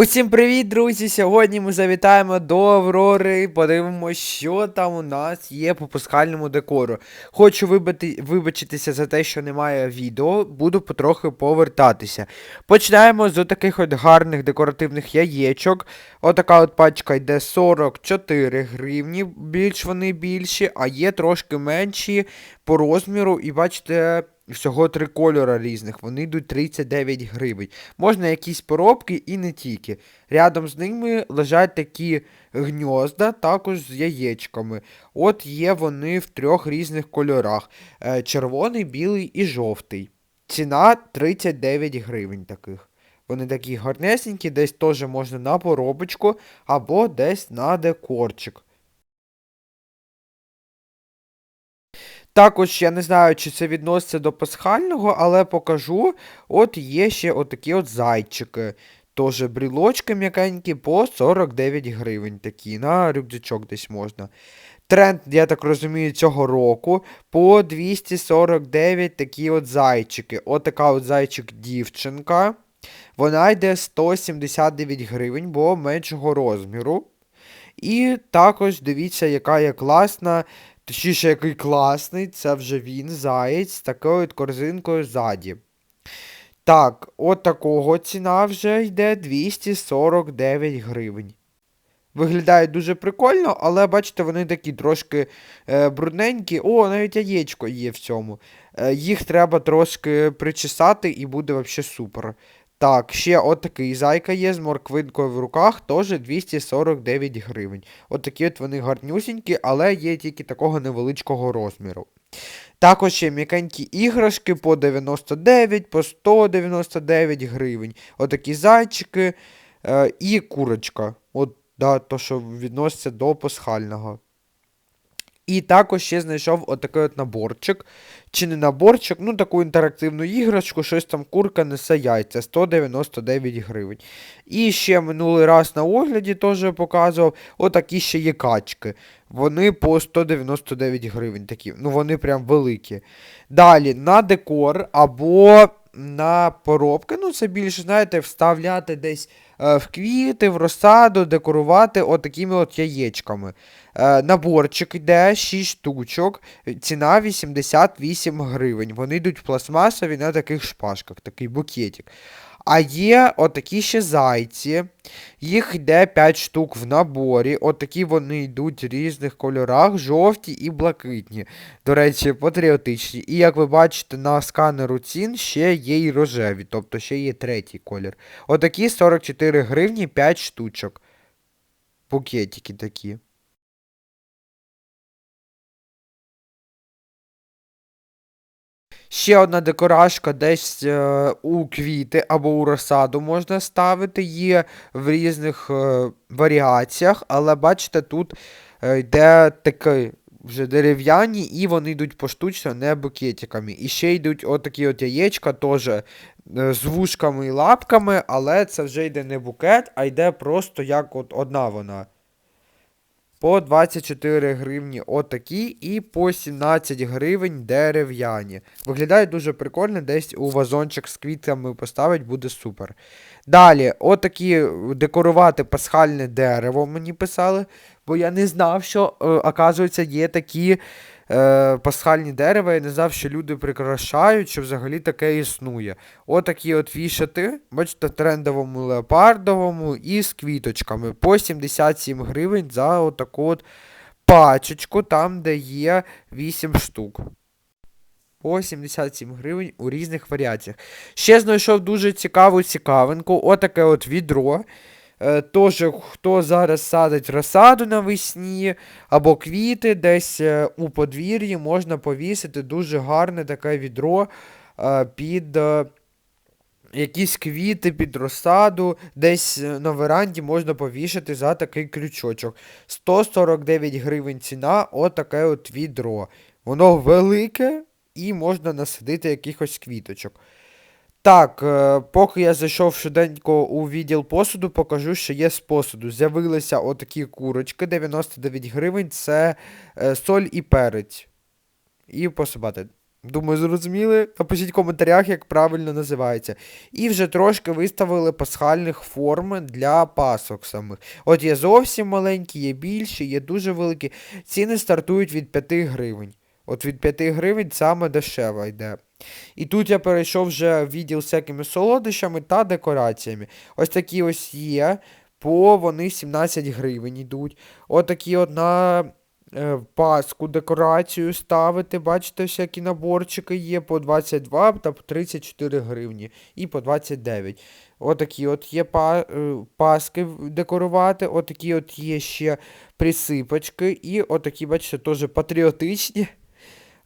Усім привіт, друзі! Сьогодні ми завітаємо до Аврори. Подивимося, що там у нас є по пасхальному декору. Хочу вибити, вибачитися за те, що немає відео, буду потрохи повертатися. Починаємо з таких от гарних декоративних яєчок. Отака от пачка йде 44 гривні, більш вони більші, а є трошки менші по розміру. І бачите, всього три кольора різних. Вони йдуть 39 гривень. Можна якісь поробки і не тільки. Рядом з ними лежать такі гньозда, також з яєчками. От є вони в трьох різних кольорах: Е, червоний, білий і жовтий. Ціна 39 гривень таких. Вони такі гарнесенькі, десь теж можна на поробочку або десь на декорчик. Також я не знаю, чи це відноситься до пасхального, але покажу. От є ще отакі от зайчики. Тоже брілочки м'якенькі по 49 гривень такі. На рюкзачок десь можна. Тренд, я так розумію, цього року по 249 такі от зайчики. От така от зайчик дівчинка. Вона йде 179 гривень, бо меншого розміру. І також дивіться, яка є класна Точніше, який класний, це вже він, заєць, з такою от корзинкою ззаді. Так, от такого ціна вже йде 249 гривень. Виглядає дуже прикольно, але бачите, вони такі трошки е, брудненькі. О, навіть яєчко є в цьому. Е, їх треба трошки причесати і буде взагалі супер. Так, ще отакий зайка є з морквинкою в руках, теж 249 гривень. Отакі от вони гарнюсінькі, але є тільки такого невеличкого розміру. Також ще м'якенькі іграшки по 99, по 199 гривень. Отакі зайчики е, і курочка. От, да, то, що відноситься до пасхального. І також ще знайшов отакий от наборчик. Чи не наборчик, ну таку інтерактивну іграшку, щось там курка несе яйця 199 гривень. І ще минулий раз на огляді теж показував отакі ще є качки. Вони по 199 гривень такі. Ну вони прям великі. Далі на декор або на поробки. Ну, це більше, знаєте, вставляти десь в квіти, в розсаду, декорувати отакими от яєчками. Е, наборчик йде 6 штучок, ціна 88 гривень. Вони йдуть пластмасові на таких шпажках, такий букетик. А є отакі ще зайці. Їх йде 5 штук в наборі. Отакі вони йдуть в різних кольорах, жовті і блакитні. До речі, патріотичні. І як ви бачите, на сканеру цін ще є і рожеві, тобто ще є третій колір. Отакі 44 гривні 5 штучок. Букетики такі. Ще одна декорашка десь е, у квіти або у розсаду можна ставити, є в різних е, варіаціях, але бачите, тут е, йде такі вже дерев'яні, і вони йдуть поштучно, не букетиками. І ще йдуть отакі от яєчка, теж е, з вушками і лапками, але це вже йде не букет, а йде просто як от одна вона. По 24 гривні отакі і по 17 гривень дерев'яні. Виглядає дуже прикольно, десь у вазончик з квітками поставить, буде супер. Далі, отакі декорувати пасхальне дерево мені писали, бо я не знав, що, е, оказується, є такі е, пасхальні дерева. Я не знав, що люди прикрашають, що взагалі таке існує. Отакі от вішати, бачите, трендовому леопардовому і з квіточками. По 77 гривень за отаку от пачечку, там, де є 8 штук. По 77 гривень у різних варіаціях. Ще знайшов дуже цікаву цікавинку. Отаке от відро. Е, Тож, хто зараз садить розсаду навесні або квіти, десь е, у подвір'ї можна повісити дуже гарне таке відро е, під якісь квіти, під розсаду, десь на веранді можна повішати за такий крючочок. 149 гривень ціна, отаке от відро. Воно велике і можна насадити якихось квіточок. Так, е, поки я зайшов швиденько у відділ посуду, покажу, що є з посуду. З'явилися отакі курочки, 99 гривень, це е, соль і перець. І посипати. Думаю, зрозуміли. Напишіть в коментарях, як правильно називається. І вже трошки виставили пасхальних форм для пасок самих. От є зовсім маленькі, є більші, є дуже великі. Ціни стартують від 5 гривень. От від 5 гривень саме дешева йде. І тут я перейшов вже в відділ з всякими солодощами та декораціями. Ось такі ось є. По вони 17 гривень йдуть. Отакі от на е, паску декорацію ставити. Бачите, всякі наборчики є по 22 та по 34 гривні. І по 29. Отакі от є е, паски декорувати. Отакі от є ще присипочки. І отакі, бачите, теж патріотичні.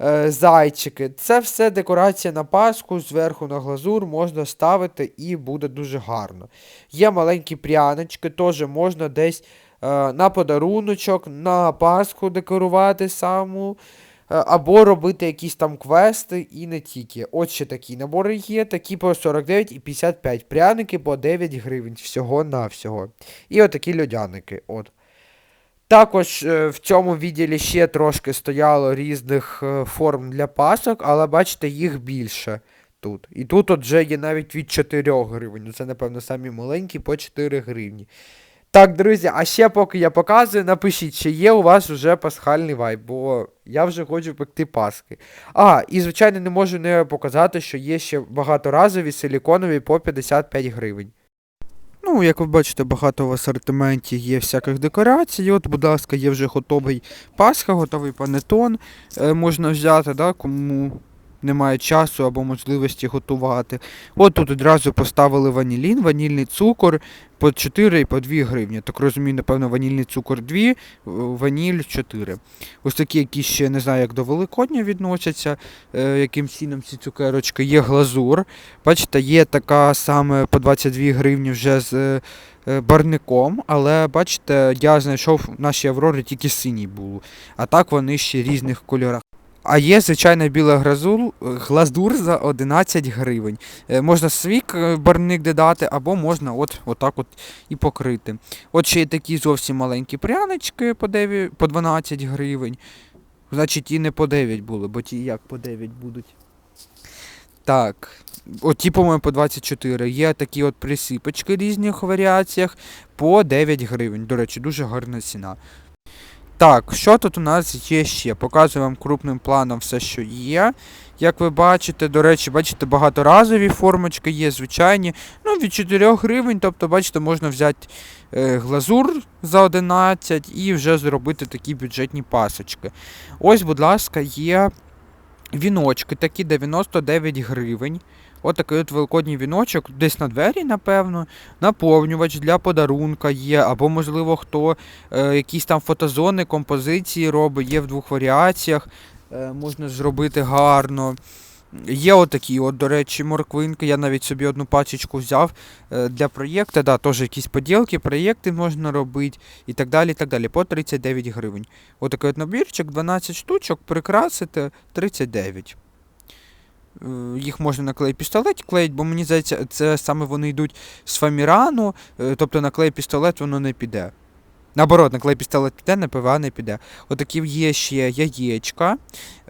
Е, зайчики. Це все декорація на Пасху, зверху на глазур можна ставити і буде дуже гарно. Є маленькі прянички, теж можна десь е, на подаруночок, на Пасху декорувати саму. е, Або робити якісь там квести і не тільки. От ще такі набори є, такі по 49 і 55. Пряники по 9 гривень всього-навсього. І отакі льодяники. От. Також е, в цьому відділі ще трошки стояло різних е, форм для пасок, але бачите, їх більше тут. І тут от вже є навіть від 4 гривень. Це, напевно, самі маленькі по 4 гривні. Так, друзі, а ще поки я показую, напишіть, чи є у вас вже пасхальний вайб, бо я вже хочу пекти паски. А, і звичайно не можу не показати, що є ще багаторазові силіконові по 55 гривень. Ну, як ви бачите, багато в асортименті є всяких декорацій. От, будь ласка, є вже готовий Пасха, готовий панетон. Е, можна взяти, да, кому немає часу або можливості готувати. От тут одразу поставили ванілін, ванільний цукор по 4 і по 2 гривні. Так розумію, напевно, ванільний цукор 2, е, ваніль 4. Ось такі, які ще не знаю, як до Великодня відносяться, е, яким цінам ці цукерочки. Є глазур. Бачите, є така саме по 22 гривні вже з е, барником, але бачите, я знайшов в нашій Аврорі тільки синій був. А так вони ще різних кольорах. А є звичайна біла гразур, глаздур за 11 гривень. Е, Можна свій е, барник додати, або можна от, отак от і покрити. От ще є такі зовсім маленькі прянички по, 9, по 12 гривень. Значить, і не по 9 були, бо ті як по 9 будуть. Так. От ті, по-моєму, по 24. Є такі от присипочки різних варіаціях по 9 гривень. До речі, дуже гарна ціна. Так, що тут у нас є ще? Показую вам крупним планом все, що є. Як ви бачите, до речі, бачите, багаторазові формочки є, звичайні. Ну, від 4 гривень, тобто, бачите, можна взяти е, глазур за 11 і вже зробити такі бюджетні пасочки. Ось, будь ласка, є віночки такі 99 гривень. От такий от великодній віночок, десь на двері, напевно. Наповнювач для подарунка є, або, можливо, хто е, якісь там фотозони, композиції робить, є в двох варіаціях. Е, можна зробити гарно. Є отакі, от, до речі, морквинки. Я навіть собі одну пачечку взяв е, для проєкту. Да, теж якісь поділки, проєкти можна робити і так далі. і так далі, По 39 гривень. Отакий от набірчик, 12 штучок, прикрасити 39. Е, Їх можна на клей пістолет клеїть, бо мені здається, це саме вони йдуть з фамірану, е, тобто на клей пістолет воно не піде. Наоборот, на клей пістолет піде, на ПВА не піде. Отакі є ще яєчка.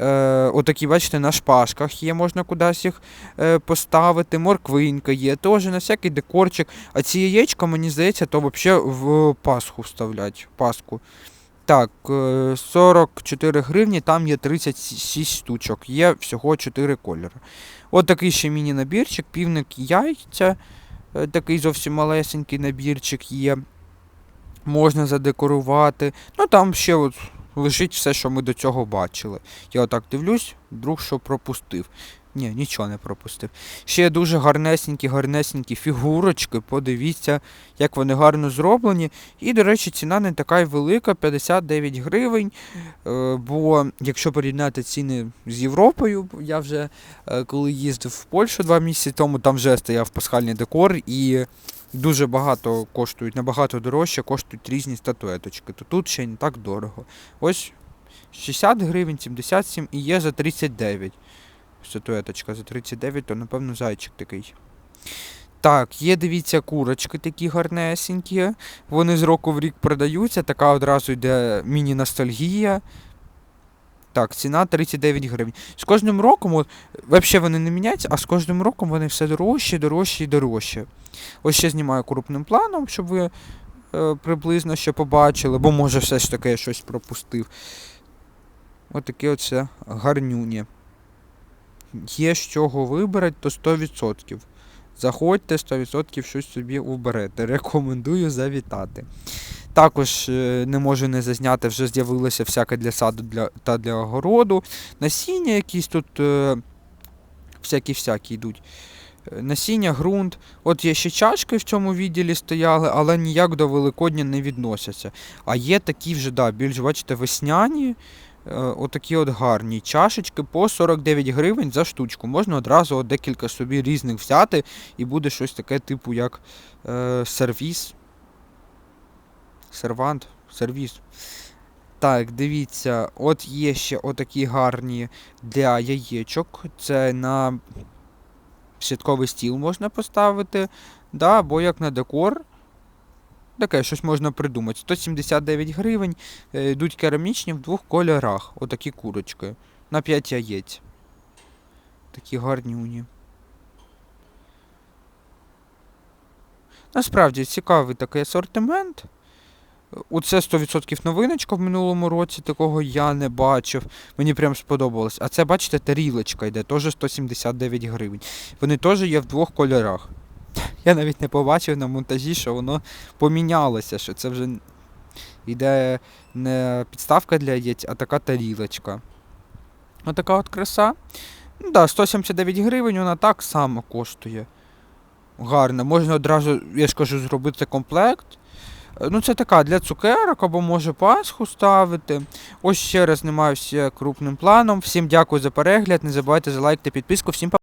Е, отакі, бачите, на шпажках є, можна кудись їх е, поставити. Морквинка є, теж на всякий декорчик. А ці яєчка, мені здається, то взагалі в Пасху вставлять. в Пасху. Так, е, 44 гривні, там є 36 штучок, є всього 4 кольори. От такий ще міні-набірчик, півник яйця, е, такий зовсім малесенький набірчик є. Можна задекорувати. Ну там ще от лежить все, що ми до цього бачили. Я отак дивлюсь, вдруг що пропустив. Ні, нічого не пропустив. Ще дуже гарнесенькі, гарнесенькі фігурочки. Подивіться, як вони гарно зроблені. І, до речі, ціна не така й велика, 59 гривень. Е, Бо якщо порівняти ціни з Європою, я вже е, коли їздив в Польщу два місяці тому, там вже стояв пасхальний декор і дуже багато коштують, набагато дорожче коштують різні статуеточки. То тут ще не так дорого. Ось 60 гривень, 77 і є за 39. Статуеточка за 39, то напевно зайчик такий. Так, є, дивіться, курочки такі гарнесенькі. Вони з року в рік продаються, така одразу йде міні-ностальгія. Так, ціна 39 гривень. З кожним роком, от, взагалі вони не міняються, а з кожним роком вони все дорожчі, дорожчі і дорожчі. Ось ще знімаю крупним планом, щоб ви е, приблизно ще побачили, бо може все ж таки я щось пропустив. Отакі оце гарнюні. Є з чого вибрати, то 100%. Заходьте, 100% щось собі уберете. Рекомендую завітати. Також е, не можу не зазняти, вже з'явилося всяке для саду для, та для огороду. Насіння якісь тут е, всякі-всякі йдуть. Е, Насіння, ґрунт. От є ще чашки в цьому відділі стояли, але ніяк до Великодня не відносяться. А є такі вже, да, більш, бачите, весняні. Е, Отакі от гарні чашечки по 49 гривень за штучку. Можна одразу декілька собі різних взяти, і буде щось таке, типу, як е, сервіс. Сервант, сервіс. Так, дивіться, от є ще отакі гарні для яєчок. Це на святковий стіл можна поставити. Да, або як на декор. Таке щось можна придумати. 179 гривень. е, Йдуть керамічні в двох кольорах. Отакі курочки. На 5 яєць. Такі гарнюні. Насправді цікавий такий асортимент. Оце 100% новиночка в минулому році, такого я не бачив. Мені прям сподобалось. А це, бачите, тарілочка йде, теж 179 гривень. Вони теж є в двох кольорах. Я навіть не побачив на монтажі, що воно помінялося, що це вже йде не підставка для яєць, а така тарілочка. Отака от краса. Ну да, 179 гривень, вона так само коштує. Гарно. Можна одразу, я ж кажу, зробити комплект. Ну, це така для цукерок або може Пасху ставити. Ось ще раз знімаю все крупним планом. Всім дякую за перегляд. Не забувайте за лайк та підписку. Всім па-